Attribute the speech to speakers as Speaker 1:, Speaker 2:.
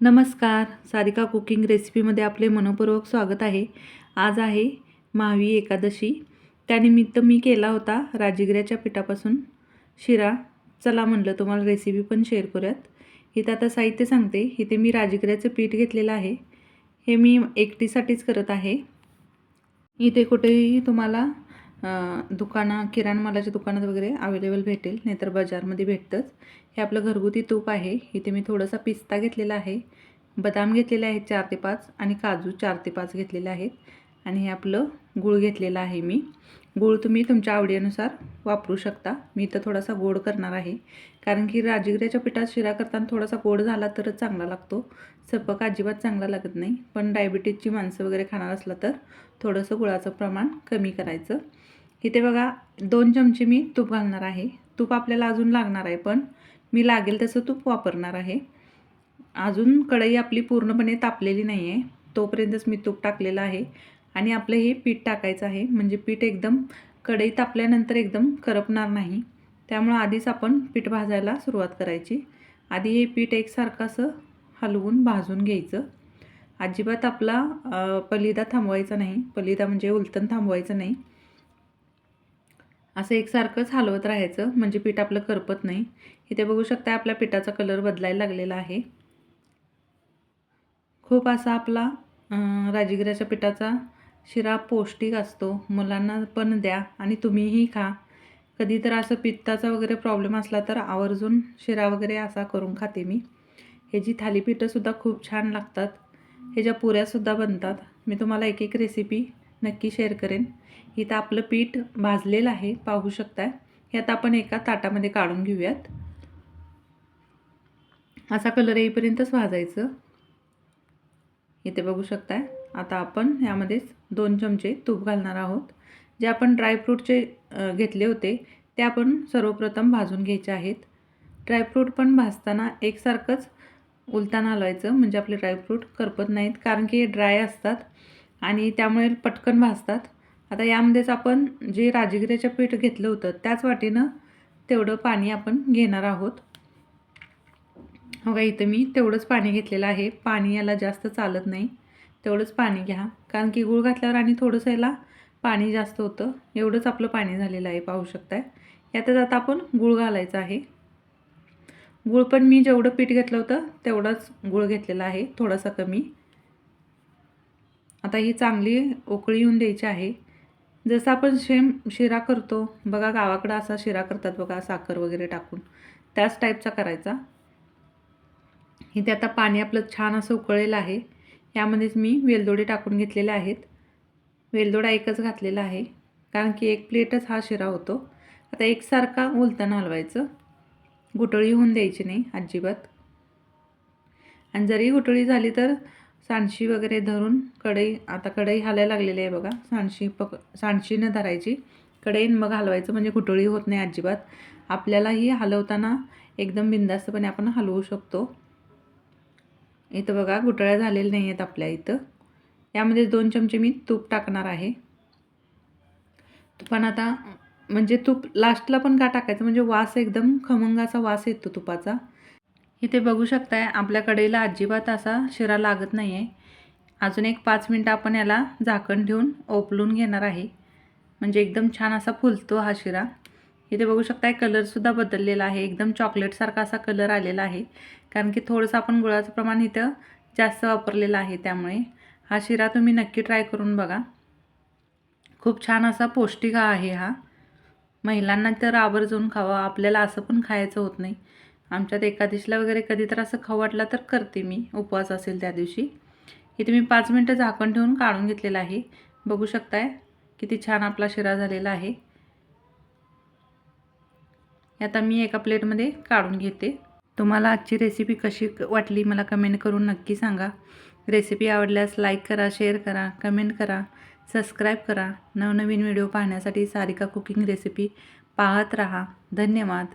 Speaker 1: नमस्कार. सारिका कुकिंग रेसिपीमध्ये आपले मनपूर्वक स्वागत आहे. आज आहे महावी एकादशी. त्यानिमित्त मी केला होता राजगिऱ्याच्या पिठापासून शिरा. चला म्हणलं तुम्हाला रेसिपी पण शेअर करूयात. इथं आता साहित्य सांगते. इथे मी राजगिऱ्याचं पीठ घेतलेलं आहे. हे मी एकटीसाठीच करत आहे. इथे कुठेही तुम्हाला दुकानं किराणा मालाच्या दुकानात वगैरे अवेलेबल भेटेल नाहीतर बाजारमध्ये भेटतंच. हे आपलं घरगुती तूप आहे. इथे मी थोडासा पिस्ता घेतलेला आहे. बदाम घेतलेले आहेत चार ते पाच आणि काजू चार ते पाच घेतलेले आहेत. आणि हे आपलं गूळ घेतलेलं आहे मी. गूळ तुम्ही तुमच्या आवडीनुसार वापरू शकता. मी इथं थोडासा गोड करणार आहे. कारण की राजगिऱ्याच्या पिठात शिरा करताना थोडासा गोड झाला तरच चांगला लागतो. सपक अजिबात चांगला लागत नाही. पण डायबिटीजची माणसं वगैरे खाणार असला तर थोडंसं गुळाचं प्रमाण कमी करायचं. इथे बघा दोन चमचे मी तूप घालणार आहे. तूप आपल्याला अजून लागणार आहे पण मी लागेल तसं तूप वापरणार आहे. अजून कढई आपली पूर्णपणे तापलेली नाही आहे तोपर्यंतच मी तूप टाकलेलं आहे. आणि आपलं हे पीठ टाकायचं आहे. म्हणजे पीठ एकदम कढई तापल्यानंतर एकदम करपणार नाही. त्यामुळं आधीच आपण पीठ भाजायला सुरुवात करायची. आधी हे पीठ एकसारखं असं हलवून भाजून घ्यायचं. अजिबात आपला पलिदा थांबवायचा नाही. पलिदा म्हणजे उलटण थांबवायचं नाही. असं एकसारखंच हलवत राहायचं. म्हणजे पीठ आपलं करपत नाही. इथे बघू शकता आपल्या पिठाचा कलर बदलायला लागलेला आहे. खूप असा आपला राजगिराच्या पिठाचा शिरा पौष्टिक असतो. मुलांना पण द्या आणि तुम्हीही खा. कधी तर असं पित्ताचा वगैरे प्रॉब्लेम असला तर आवर्जून शिरा वगैरे असा करून खाते मी. ह्याची थालीपीठंसुद्धा खूप छान लागतात ह्याच्या पुऱ्यासुद्धा बनतात मी तुम्हाला एक एक रेसिपी नक्की शेअर करेन. इथं आपलं पीठ भाजलेलं आहे पाहू शकताय. हे आता आपण एका ताटामध्ये काढून घेऊयात. असा कलर येईपर्यंतच भाजायचं. इथे बघू शकताय. आता आपण यामध्येच दोन चमचे तूप घालणार आहोत. जे आपण ड्रायफ्रूटचे घेतले होते ते आपण सर्वप्रथम भाजून घ्यायचे आहेत. ड्रायफ्रूट पण भाजताना एकसारखंच उलताना हलवायचं म्हणजे आपले ड्रायफ्रूट करपत नाहीत कारण की हे ड्राय असतात आणि त्यामुळे पटकन भाजतात. आता यामध्येच आपण जे राजगिऱ्याचं पीठ घेतलं होतं त्याच वाटीनं तेवढं पाणी आपण घेणार आहोत. बघा इथं मी तेवढंच पाणी घेतलेलं आहे. पाणी याला जास्त चालत नाही. तेवढंच पाणी घ्या. कारण की गूळ घातल्यावर आणि थोडंसं याला पाणी जास्त होतं. एवढंच आपलं पाणी झालेलं आहे पाहू शकताय. यातच आता आपण गूळ घालायचं आहे. गूळ पण मी जेवढं पीठ घेतलं होतं तेवढाच गूळ घेतलेला आहे थोडासा कमी. आता ही चांगली उकळी येऊन द्यायची आहे. जसं आपण शेम शिरा करतो बघा गावाकडं असा शिरा करतात बघा साखर वगैरे टाकून. त्याच टाईपचा करायचा. इथे आता पाणी आपलं छान असं उकळलेलं आहे. यामध्येच मी वेलदोडे टाकून घेतलेले आहेत. वेलदोडा एकच घातलेला आहे कारण की एक प्लेटच हा शिरा होतो. आता एकसारखा उलताना हलवायचं. गुटळी होऊन द्यायची नाही अजिबात. आणि जरी गुटळी झाली तर सांडशी वगैरे धरून कढई आता कढई हालायला लागलेली आहे बघा. सांडशी पक सांडशीनं धरायची. कढईन मग हलवायचं म्हणजे गुटळी होत नाही अजिबात. आपल्यालाही हलवताना एकदम बिंदास्तपणे आपण हलवू शकतो. इथं बघा गुटळ्या झालेल्या नाही आहेत आपल्या इथं. यामध्ये दोन चमचे मी तूप टाकणार आहे. पण आता म्हणजे तूप लास्टला पण का टाकायचं? म्हणजे वास एकदम खमंगाचा वास येतो तुपाचा. इथे बघू शकताय आपल्या कढईला अजिबात असा शिरा लागत नाही आहे अजून एक पाच मिनटं आपण याला झाकण ठेवून ओपलून घेणार आहे. म्हणजे एकदम छान असा फुलतो हा शिरा. इथे बघू शकताय कलरसुद्धा बदललेला आहे. एकदम चॉकलेटसारखा असा कलर आलेला आहे. कारण की थोडंसं आपण गुळाचं प्रमाण इथं जास्त वापरलेलं आहे त्यामुळे. हा शिरा तुम्ही नक्की ट्राय करून बघा. खूप छान असा पौष्टिक आहे हा. महिलांना तर आवर्जून खावा आपल्याला असं पण खायचं होत नाही. आमच्यात एकादशीला वगैरे कधी तर असं खाऊ वाटला तर करते मी. उपवास असेल त्या दिवशी. इथे मी पाच मिनटं झाकण ठेवून काढून घेतलेलं आहे. बघू शकताय किती छान आपला शिरा झालेला आहे. आता मी एका प्लेटमध्ये काढून घेते. तुम्हाला आजची रेसिपी कशी वाटली मला कमेंट करून नक्की सांगा. रेसिपी आवडल्यास लाईक करा शेअर करा कमेंट करा सबस्क्राईब करा. नवनवीन व्हिडिओ पाहण्यासाठी सारिका कुकिंग रेसिपी पाहत रहा. धन्यवाद.